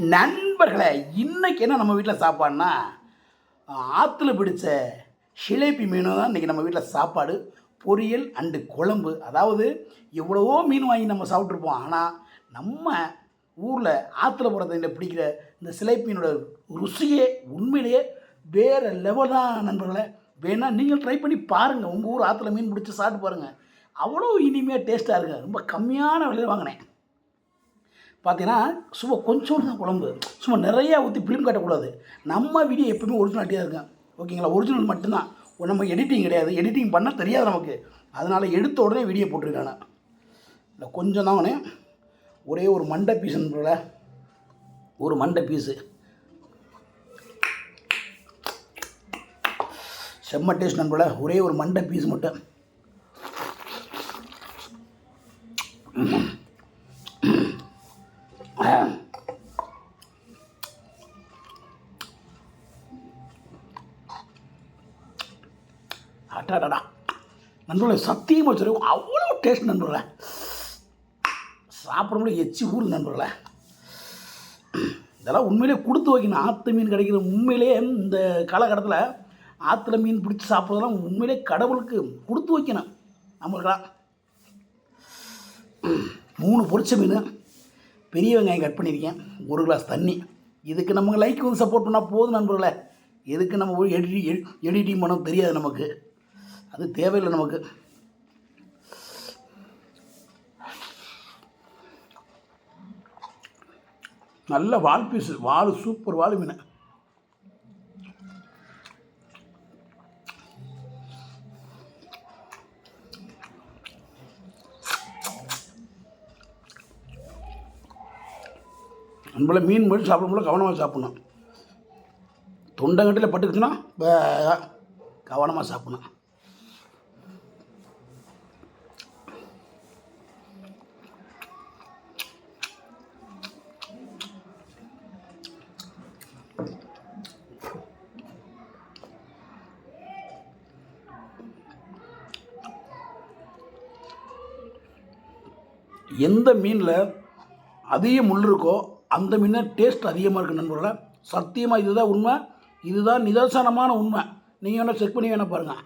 நண்பர்களே இன்னைக்கு என்ன நம்ம வீட்டில் சாப்பாடுனா ஆற்றுல பிடிச்ச சிலேபி மீன் தான் இன்றைக்கி நம்ம வீட்டில் சாப்பாடு. பொரியல் அண்டு குழம்பு. அதாவது எவ்வளவோ மீன் வாங்கி நம்ம சாப்பிட்ருப்போம் ஆனால் நம்ம ஊரில் ஆற்றுல போகிறத பிடிக்கிற இந்த சிலேபி ருசியே உண்மையிலேயே வேறு லெவல் தான் நண்பர்களை. வேணால் நீங்கள் ட்ரை பண்ணி பாருங்கள் உங்கள் ஊர் ஆற்றுல மீன் பிடிச்சி சாப்பிட்டு பாருங்கள் அவ்வளோ இனிமையாக டேஸ்ட்டாக இருக்குது ரொம்ப கம்மியான விலையில் வாங்கினேன். பார்த்தீங்கன்னா சும்மா கொஞ்சோண்டு தான் குழம்பு. சும்மா நிறையா ஊற்றி ஃபிலிம் காட்டக்கூடாது. நம்ம வீடியோ எப்பவுமே ஒரிஜினாலிட்டியாக இருக்கும். ஓகேங்களா ஒரிஜினல் மட்டும்தான். நம்ம எடிட்டிங் கிடையாது. எடிட்டிங் பண்ண தெரியாது நமக்கு. அதனால் எடுத்த உடனே வீடியோ போட்டிருக்கானே இல்லை கொஞ்சம் தான் உடனே ஒரே ஒரு மண்டை பீஸுன்றல ஒரு மண்டை பீஸு செம்ம டேஸ்ட் நண்பர்கள. ஒரே ஒரு மண்டை பீஸ் மட்டும். அட்டாடா நண்பர்களே சத்தியமாக சொல்லுவோம் அவ்வளோ டேஸ்ட் நண்பர்களே. சாப்பிடும்போது எச்சி ஊர் நண்பர்களே. இதெல்லாம் உண்மையிலே கொடுத்து வைக்கணும். ஆற்று மீன் கிடைக்கிற உண்மையிலே இந்த காலகட்டத்தில் ஆற்றுல மீன் பிடிச்சி சாப்பிட்றதெல்லாம் உண்மையிலே கடவுளுக்கு கொடுத்து வைக்கணும். நம்மளுக்கெல்லாம். மூணு பொரிச்ச மீன் பெரிய வெங்காயம் கட் பண்ணியிருக்கேன் ஒரு கிளாஸ் தண்ணி. இதுக்கு நம்ம லைக் வந்து சப்போர்ட் பண்ணால் போதும் நண்பர்களே. எதுக்கு நம்ம எடிட்டிங் எடிட்டி எடிட்டிங் பண்ண தெரியாது நமக்கு. அது தேவையில்லை நமக்கு. நல்ல வால் பீஸு வால் சூப்பர் வால் மீன். நம்மள மீன் மட்டும் சாப்பிடும்போது கவனமாக சாப்பிடணும். தொண்டங்கட்டில் பட்டுக்குச்சுன்னா வே- கவனமாக சாப்பிடணும். எந்த மீனில் அதிக முள் இருக்கோ அந்த மீனை டேஸ்ட் அதிகமாக இருக்குது நண்பர்களே. சத்தியமாக இதுதான் உண்மை. இதுதான் நிதர்சனமான உண்மை. நீங்கள் வேணால் செக் பண்ணி வேணால் பாருங்கள்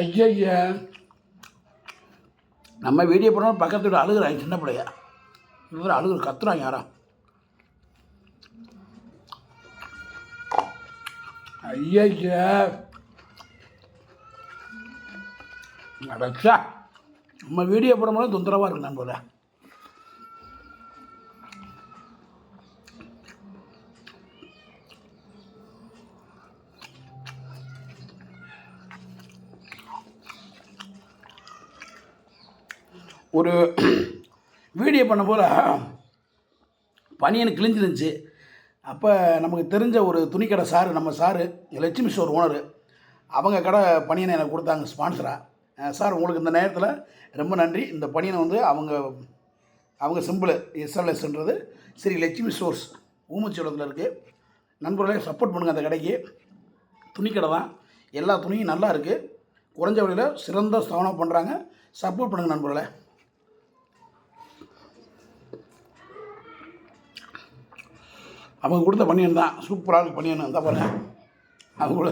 ஐயய்யா. நம்ம வீடியோ போனாலும் பக்கத்து வீடு அழுகுறாங்க சின்ன பிள்ளையா. இவர் அழுகுற கத்துறாங்க யாரா? ஐயா அடச்சா. நம்ம வீடியோ போடும்போது தொந்தரவாக இருக்கு நண்பர்களே ஒரு வீடியோ பண்ண போல் பனி கிழிஞ்சிருந்துச்சு. அப்போ நமக்கு தெரிஞ்ச ஒரு துணிக்கடை சாரு நம்ம சாரு லட்சுமி ஸ்டோர் ஓனர் அவங்க கடை பனியனை எனக்கு கொடுத்தாங்க ஸ்பான்சராக சார் உங்களுக்கு இந்த நேரத்தில் ரொம்ப நன்றி. இந்த பனியனை வந்து அவங்க அவங்க சிம்பிள் எஸ்எல்எஸ்ன்றது ஸ்ரீ லட்சுமி ஸ்டோர்ஸ் ஊமச்சோளத்தில் இருக்குது நண்பர்களே சப்போர்ட் பண்ணுங்கள் அந்த கடைக்கு. துணிக்கடை தான். எல்லா துணியும் நல்லா இருக்குது குறைஞ்ச விலையில் சிறந்த ஸ்தாபனம் பண்ணுறாங்க சப்போர்ட் பண்ணுங்கள் நண்பர்களே. அவங்க கொடுத்த பனியன் தான். சூப்பராக இருக்கு பனியன். தான் பாருங்க. அது கூட.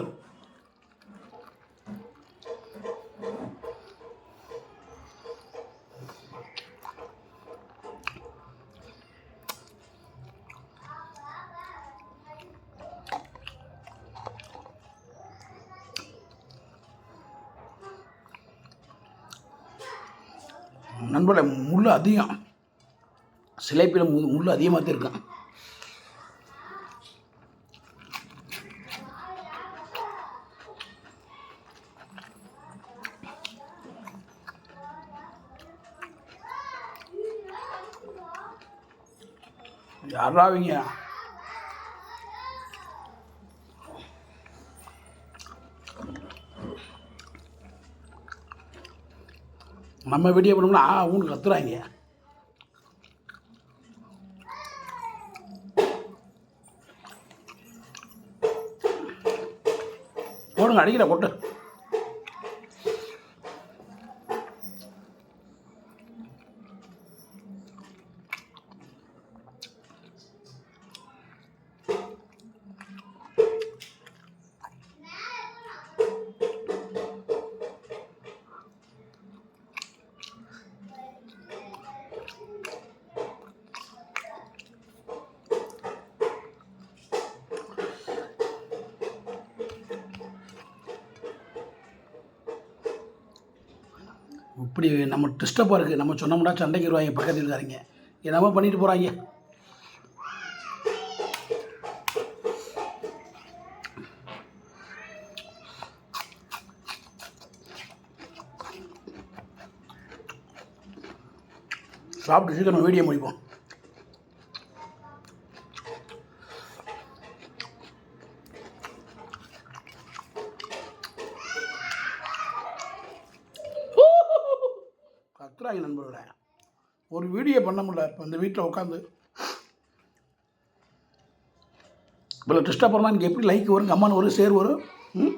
நண்பர்களே முள் அதிகம். சிலைப்பில் முள் அதிகமாக தான் யாராவீங்க? நம்ம வீடியோ பண்ணோம்னா ஆ ஊன்னு கத்துறாங்க. போடுங்க அடிக்கிற கொட்டு இப்படி நம்ம டிஸ்டர்பாக இருக்குது நம்ம சொன்னோம்னா சண்டைக்கு வருவாங்க பக்கத்தில் இருக்காருங்க என்னமோ பண்ணிட்டு போகிறாங்க சாப்பிட்டு சீக்கிரம் வீடியோ முடிப்போம். கத்துறாங்க நண்பர்களே ஒரு வீடியோ பண்ண முடியல இப்போ இந்த வீட்டில் உட்காந்து இவ்வளோ டிஸ்டர்ப் பண்ணால் எனக்கு எப்படி லைக் வரும் கம்மான் வரும் சேர் வரும்? ம்?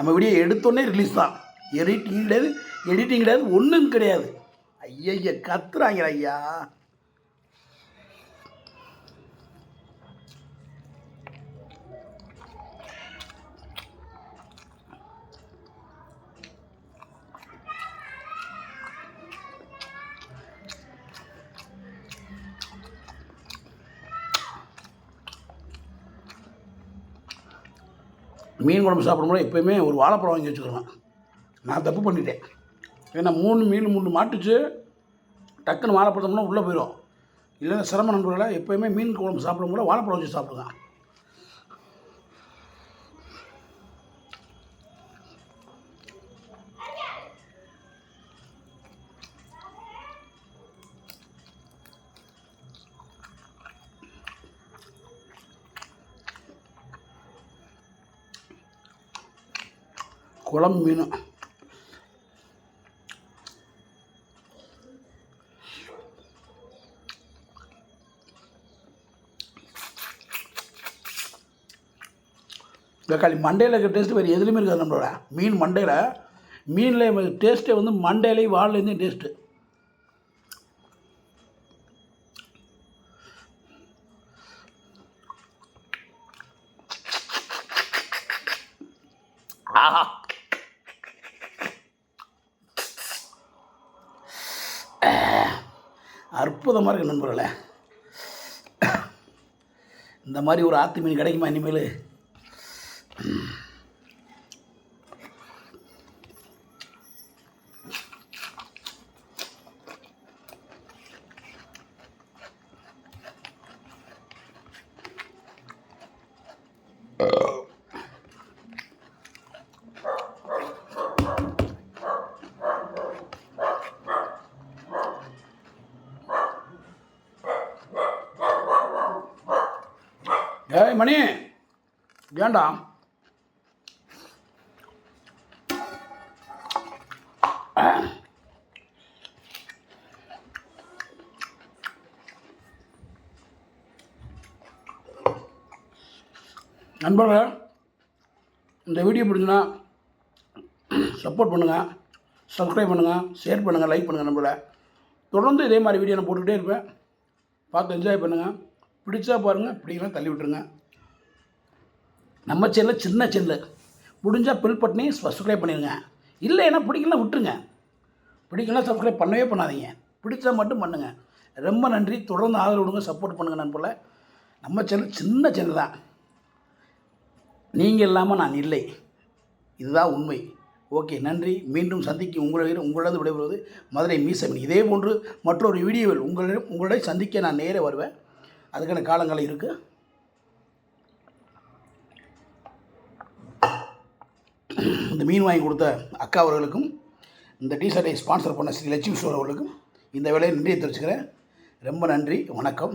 நம்ம வீடியோ எடுத்தோடனே ரிலீஸ் தான். எடிட்டிங் கிடையாது எடிட்டிங் கிடையாது ஒன்றும் கிடையாது. ஐயய்ய கத்துறாங்க ஐயா. மீன் குழம்பு சாப்பிடும்போது எப்போயுமே ஒரு வாழைப்பழம் வாங்கி வச்சுக்கிடுவேன் நான் தப்பு பண்ணிட்டேன். ஏன்னா மூணு மீன் மூணு மாட்டுச்சு. டக்குன்னு வாழைப்பழம்னா உள்ளே போயிடும் இல்லைன்னா சிரம நண்பர்களை எப்போயுமே மீன் குழம்பு சாப்பிடும்போது வாழைப்பழம் வச்சு சாப்பிடுங்க குழம்பு மீன். தக்காளி மண்டையில் இருக்க டேஸ்ட்டு வேறு எதுலேயுமே இருக்காது நம்மளோட. மீன் மண்டையில் மீனில் டேஸ்ட்டே வந்து மண்டையிலையும் வால்லேருந்து டேஸ்ட்டு ஆஹா. அற்புதமாக இருக்கு நண்பர்களே. இந்த மாதிரி ஒரு ஆத்து மீன் கிடைக்குமா இனிமேல்? ஏய் மணி. ஏண்டா நண்பர்களே இந்த வீடியோ பிடிச்சுன்னா சப்போர்ட் பண்ணுங்கள் சப்ஸ்கிரைப் பண்ணுங்கள் ஷேர் பண்ணுங்கள் லைக் பண்ணுங்கள் நம்மளை தொடர்ந்து இதே மாதிரி வீடியோ நான் போட்டுக்கிட்டே இருப்பேன். பார்த்து என்ஜாய் பண்ணுங்கள் பிடிச்சா பாருங்கள் பிடிக்கலாம் தள்ளி விட்டுருங்க. நம்ம சேனல் சின்ன சேனல் முடிஞ்சால் பில் பட்டனி சப்ஸ்கிரைப் பண்ணிடுங்க இல்லைன்னா பிடிக்கலாம் விட்டுருங்க. பிடிக்கலாம் சப்ஸ்கிரைப் பண்ணவே பண்ணாதீங்க. பிடிச்சா மட்டும் பண்ணுங்கள் ரொம்ப நன்றி. தொடர்ந்து ஆதரவு கொடுங்க சப்போர்ட் பண்ணுங்கள் நண்பர்களே நம்ம சேனல் சின்ன சேனல் தான். நீங்கள் இல்லாமல் நான் இல்லை. இதுதான் உண்மை. ஓகே நன்றி. மீண்டும் சந்திக்க உங்களிடம் உங்களது விடைபெறுவது மதுரை மீசமணி. இதே போன்று மற்றொரு வீடியோவில் உங்களிடம் உங்களை சந்திக்க நான் நேரே வருவேன். அதுக்கான காலங்கள் இருக்குது இந்த மீன் வாங்கி கொடுத்த அக்கா அவர்களுக்கும் இந்த டீஷர்ட்டை ஸ்பான்சர் பண்ண ஸ்ரீ லட்சுமி ஸ்டோர் அவர்களுக்கும் இந்த வேலையை நன்றியை தெரிவிச்சுக்கிறேன். ரொம்ப நன்றி வணக்கம்.